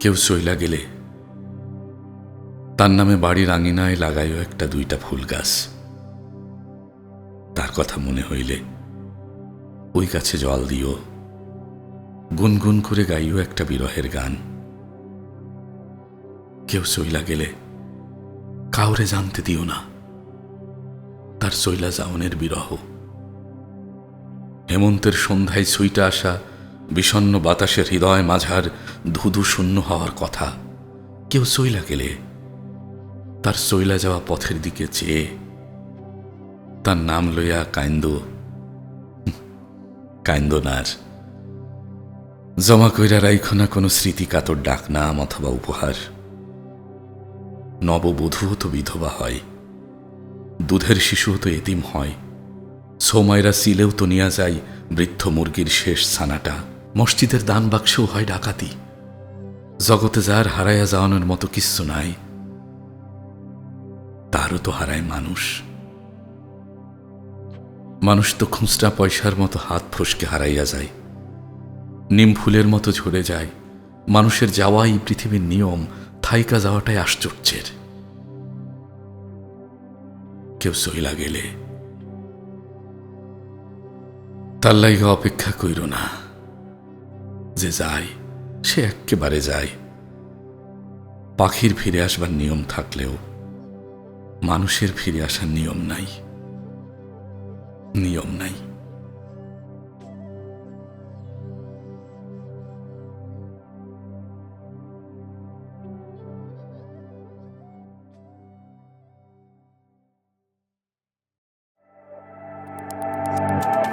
কেউ সইলা গেলে তার নামে বাড়ির আঙিনায় লাগাইও একটা দুইটা ফুল গাছ। তার কথা মনে হইলে ওই গাছে জল দিও, গুনগুন করে গাইও একটা বিরহের গান। কেউ সইলা গেলে কাউরে জানতে দিও না, তার সইলা যাওনের বিরহ। হেমন্তের সন্ধ্যায় সুইটা আসা বিষণ্ন বাতাসের হৃদয় মাঝার ধুধু শূন্য হওয়ার কথা। কেউ সইলা গেলে, তার সইলা যাওয়া পথের দিকে চেয়ে, তার নাম লইয়া কাইন্দ নার জমা কইরা রাইখো না কোনো স্মৃতি কাতর ডাক নাম অথবা উপহার। নববধূও তো বিধবা হয়, দুধের শিশুও তো এতিম হয়। সোমাইরা সিলেও তো নিয়া যায় বৃদ্ধ মুরগির শেষ ছানাটা। মসজিদের দান বাক্সও হয় ডাকাতি। জগতে যার হারাইয়া যাওয়ানোর মতো কিচ্ছু নাই, তারও তো হারায় মানুষ। মানুষ তো খুচরা পয়সার মতো হাত ফসকে হারাইয়া যায়, নিম ফুলের মতো ঝরে যায়। মানুষের যাওয়াই পৃথিবীর নিয়ম, থাইকা যাওয়াটাই আশ্চর্যের। কেউ সইলা গেলে, তার লাইগা অপেক্ষা কইর না। যে যায়, সে একেবারে যায়। পাখির ফিরে আসবার নিয়ম থাকলেও মানুষের ফিরে আসার নিয়ম নাই। নিয়ম নাই। you